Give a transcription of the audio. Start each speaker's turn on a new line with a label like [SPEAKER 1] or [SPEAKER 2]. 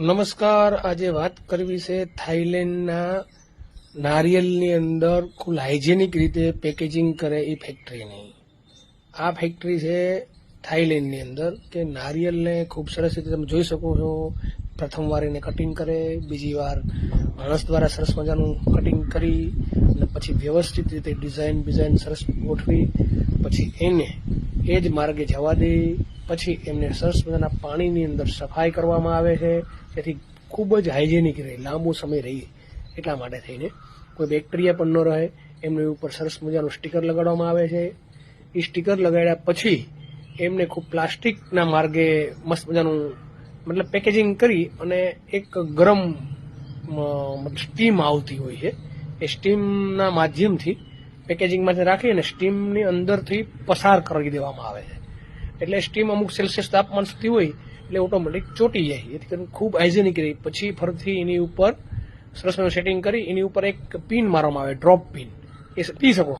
[SPEAKER 1] નમસ્કાર. આજે વાત કરવી છે થાઈલેન્ડના નારિયેલની અંદર ખૂબ હાઇજેનિક રીતે પેકેજિંગ કરે એ ફેક્ટરીની. આ ફેક્ટરી છે થાઈલેન્ડની અંદર કે નારિયેલને ખૂબ સરસ રીતે તમે જોઈ શકો છો. પ્રથમ વાર એને કટિંગ કરે, બીજી વાર માણસ દ્વારા સરસ મજાનું કટિંગ કરી અને પછી વ્યવસ્થિત રીતે ડિઝાઇન ડિઝાઇન સરસ ગોઠવી. પછી એને એ જ માર્ગે જવા દે. પછી એમને સરસ મજાના પાણીની અંદર સફાઈ કરવામાં આવે છે. જેથી ખૂબ જ હાઇજેનિક રહે, લાંબો સમય રહે એટલા માટે થઈને. કોઈ બેક્ટેરિયા પણ ન રહે, એમની ઉપર સરસ મજાનું સ્ટીકર લગાડવામાં આવે છે. એ સ્ટીકર લગાડ્યા પછી એમને ખૂબ પ્લાસ્ટિકના માર્ગે મસ્ત મજાનું મતલબ પેકેજિંગ કરી અને એક ગરમ સ્ટીમ આવતી હોય છે. એ સ્ટીમના માધ્યમથી પેકેજિંગમાંથી રાખી અને સ્ટીમની અંદરથી પસાર કરી દેવામાં આવે છે. એટલે સ્ટીમ અમુક સેલ્સિયસ તાપમાન સુધી હોય, એટલે ઓટોમેટિક ચોટી જાય. એથી કરીને ખૂબ હાઇજેનિક રહી. પછી ફરીથી એની ઉપર સરસ સેટિંગ કરી, એની ઉપર એક પિન મારવામાં આવે ડ્રોપ પિન એ પી શકો.